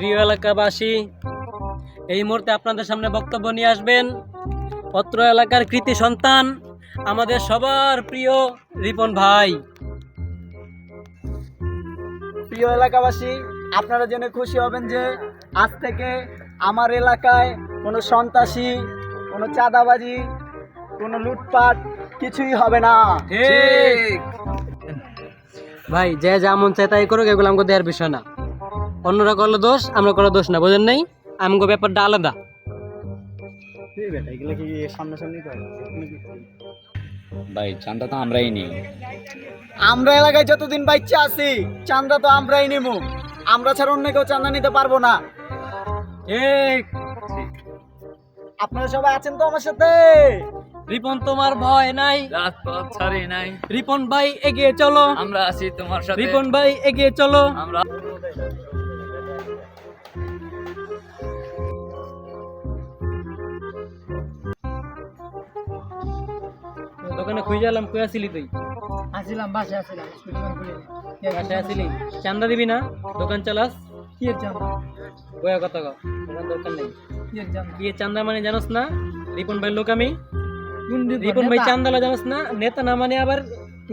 প্রিয় এলাকাবাসী এই মুহূর্তে আপনাদের সামনে বক্তব্য নিয়ে আসবেন। অত্র এলাকার কৃতি সন্তান আমাদের সবার প্রিয় রিপন ভাই। প্রিয় এলাকাবাসী আপনারা জেনে খুশি হবেন যে আজ থেকে আমার এলাকায় কোনো সন্ত্রাসী কোনো চাঁদাবাজি কোনো লুটপাট কিছুই হবে না। ঠিক। ভাই যে যা মন চায় তাই করুক এগুলো আমাকে দেওয়ার বিষয় না। অন্যরা করলে দোষ আমরা করলে দোষ না বোঝেন নাই? আমাকে ব্যাপারটা আলাদা। এগুলো কি সামনাসামনি ভাই চান্দা তো আমরাই নিই। আমরা এলাকায় যতদিন বাচ্চা আছি চান্দা তো আমরাই নেব আমরা ছাড়া অন্য কেউ চান্দা নিতে পারব না। আপনারা সবাই আছেন তো আমার সাথে? রিপন তোমার ভয় নাই? রাজপথ ছাড়ি নাই। রিপন ভাই এগিয়ে চলো। আমরা আছি তোমার সাথে। রিপন ভাই এগিয়ে চলো। আমরা দোকানে খুঁজে এলাম কই আসিলি তুই? আসিলাম বাসে আসিলাম বাসায় আসিলি? চান্দা দিবি না? দোকান চালাস? কি এর চান্দা? বয়া কথা কও দোকান দরকার নেই। কি এর চান্দা? কি এ চান্দা মানে জানোস না? রিপন ভাই লোক আমি। রিপন? ভাই চান্দালা জানোস না? নেতা না মানে আবার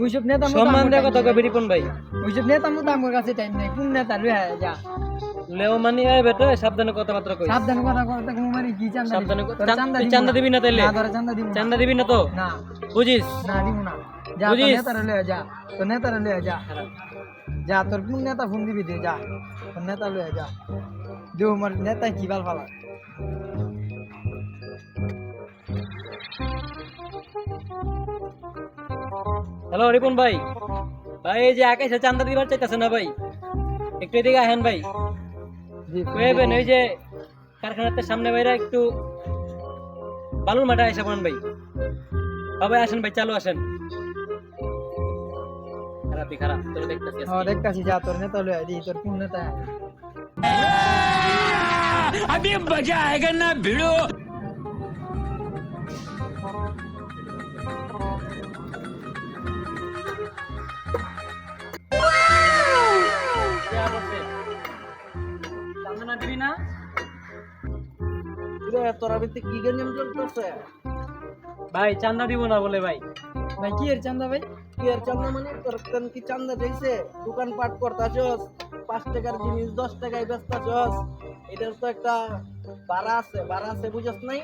ওইসব নেতা সম্মান দেওয়া কথা কবি রিপন ভাই। ওইসব নেতা মতো আমার কাছে টাইম নেই। কোন নেতা? লুয়ে যা। লেও মানে আয় বেটো সাবধানে কথাবার্তা কই সাবধান কথা কথা কোনো মানে কি চান্দা সাবধানে চান্দা না। দিবি না তাইলে? না তোরা চান্দা দিব চান্দা দিবি না তো? না। বুঝিস? না দিব না। যা বুঝিস? নেতারা লয়ে যা। তোর নেতারা লয়ে যা। যা তোর কোন নেতা ফোন দিবি দে যা। তোর নেতা লয়ে যা। দেও নেতা কি বাল ফালা? হ্যালো রিপন ভাই। ভাই এই যে আকাশে চান্দা দিবার চাইতেছে না ভাই? একটু এদিকে আহেন ভাই। জি, কইবেন ওই যে কারখানাতে সামনে বাইরে একটু বালুর মাঠে এসে পড়েন ভাই সবাই আসেন ভাই চালু আসেন খারাপই খারাপ তোর দেখতেছি হ্যাঁ দেখতাছি যা তোর নেতা লয়ে দি তোর কোন নেতা চান্দা তোরা ভিত্তি কি গেম চলতেছে? ভাই চান্দা দিব না বলে ভাই। ভাই কি এর চান্দা ভাই? কি আর চান্দা মানে? তোর কেন কি চান্দা চাইছে? দোকান পাট করতাছস পাঁচ টাকার জিনিস দশ টাকায় বেচতাছস। এটার তো একটা ভাড়া আছে ভাড়া আছে বুঝাস নাই?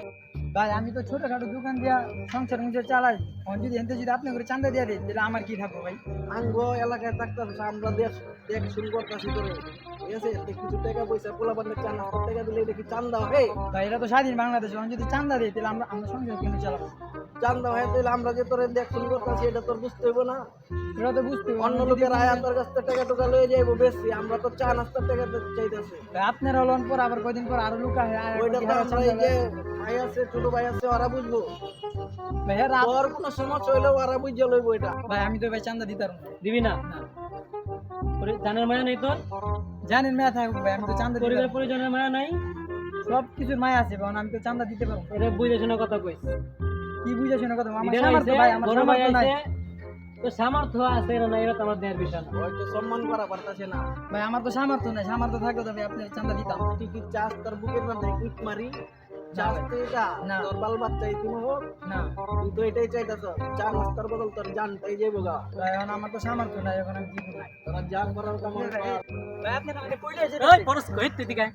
ভাই আমি তো ছোটখাটো দোকান দিয়া সংসার মুসার চালাই। এখন যদি এনতে যদি আপনি করে চান্দা দিয়া দিই তাহলে আমার কি থাকব ভাই? আঙ্গো এলাকায় থাকতাছস আমরা দেখ দেখ শুরু করতাছি তোরে ঠিক আছে এতে কিছু টাকা পয়সা পোলা বান্ধব চান টাকা দিলে এটা কি চান্দা হয় ভাই এটা তো স্বাধীন বাংলাদেশ এখন যদি চান্দা দিই তাহলে আমরা আমরা সংসার কেন চালাবো? চান্দা হয় তাহলে আমরা যে তোরে দেখ শুরু করতাছি এটা তোর বুঝতে হইব না। এটা তো বুঝতে হবে। অন্য লোকের আয়া তোর কাছ থেকে টাকা টুকা লয়ে যাইবো বেশি আমরা তো চা নাস্তার টাকা চাইতেছি। আপনারা লোন পর আবার কয়দিন পর আরও লুকা হয় ওইটা তো আমরা এই যে। ভাই আছে ছোট ভাই আছে ওরা বুঝব। ভাই আর আপ- তোর কোনো সমস্যা ওরা বুঝে লইব এটা। ভাই আমি তো ভাই চান্দা দিতাম না। দিবি না? জানের মায়া নেই তোর? জানেন মেয়া থাকব ভাই আমি তো চান্দা পরিবার পরিজনের মায়া নাই? সব কিছুর মায়া আছে ভাই আমি তো চান্দা দিতে পারব। এটা বুঝে শুনে কথা কইস। কি বুঝে শুনে কথা আমার সামর্থ্য ভাই আমার সামর্থ্য নাই। তো সামর্থ্য আছে এটা না এটা তো আমার বিষয় না। হয়তো সম্মান করা পারতাছে না। ভাই আমার তো সামর্থ্য নাই সামর্থ্য থাকলে তো চান্দা দিতাম। তুই কি চাষ তোর বুকের মধ্যে কুট মারি? চাষ তো এটা। তোর বাল বাচ্চা তুমি হোক। না। তুই তো এটাই চাইতাছ চা নাস্তার বদল তোর জানটাই যাইব গা। এখন আমার তো সামর্থ্য নাই এখন আমি কি করব তোরা জান করার কাম ভাই আপনি আমাকে কইলে এসে ওই পরস কই তুই দিকে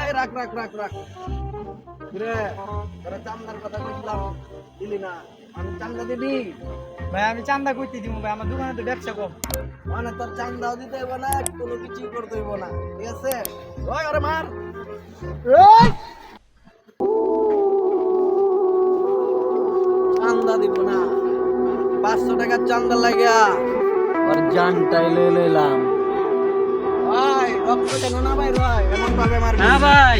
এই রাখ রাখ রাখ রাখ। রে তোরা চান্দার কথা কইছিলাম দিলি না। আমি চান্দা দিবি? ভাই আমি চান্দা করতে দিব ভাই আমার দোকানে তো ব্যবসা কম। মানে তোর চান্দাও দিতে হইব না কোনো কিছুই করতে হইব না ঠিক আছে? ওই আরে মার। চান্দা দিব না পাঁচশো টাকার চান্দা লাগিয়া ওর জানটাই লই লইলাম। ভাই রক্ত কেন না ভাই রয় এমন ভাবে মারবি। না ভাই।